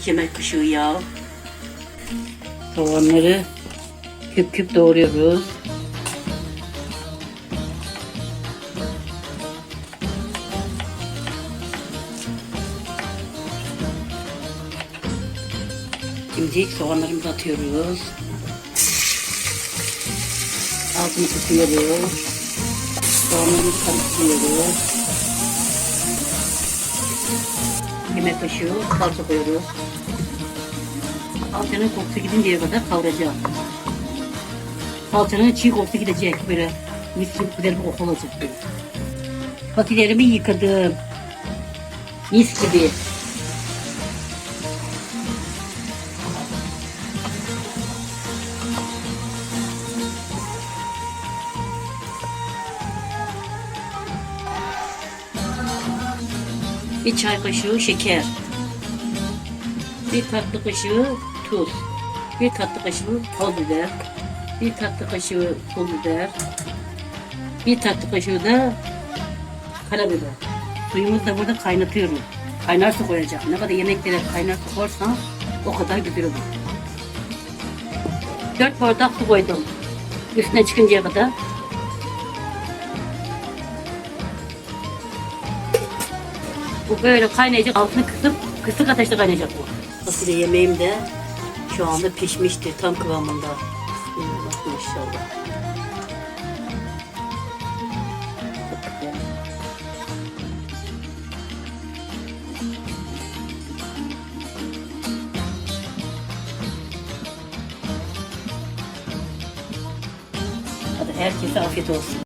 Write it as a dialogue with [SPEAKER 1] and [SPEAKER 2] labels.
[SPEAKER 1] iki yemek kaşığı yağ. Soğanları küp küp doğruyoruz. Şimdi soğanlarımızı atıyoruz. Altını tutuyoruz. Soğanlarımızı karıştırıyoruz. Yemek kaşığı salça koyuyoruz. Salçanın kokusu gidinceye kadar kavuracağız. Salçanın çiğ kokusu gidecek böyle. Mis gibi güzel bir koku olacak böyle. Patateslerimi yıkadım. Mis gibi. Bir çay kaşığı şeker. Bir tatlı kaşığı tuz. Bir tatlı kaşığı toz biber. Bir tatlı kaşığı pul biber. Bir tatlı kaşığı da karabiber. Suyumuzu da burada kaynatıyorum. Kaynar su koyacağım. Ne kadar yemeklere kaynar su koyarsan o kadar güzel olur. Dört bardak su koydum. Üstüne çıkıncaya kadar. Bu böyle kaynayacak. Altını kısıp kısık ateşte kaynayacak bu. Fasulye yemeğim de şu anda pişmiştir. Tam kıvamında. Çok güzel. Hadi herkese afiyet olsun.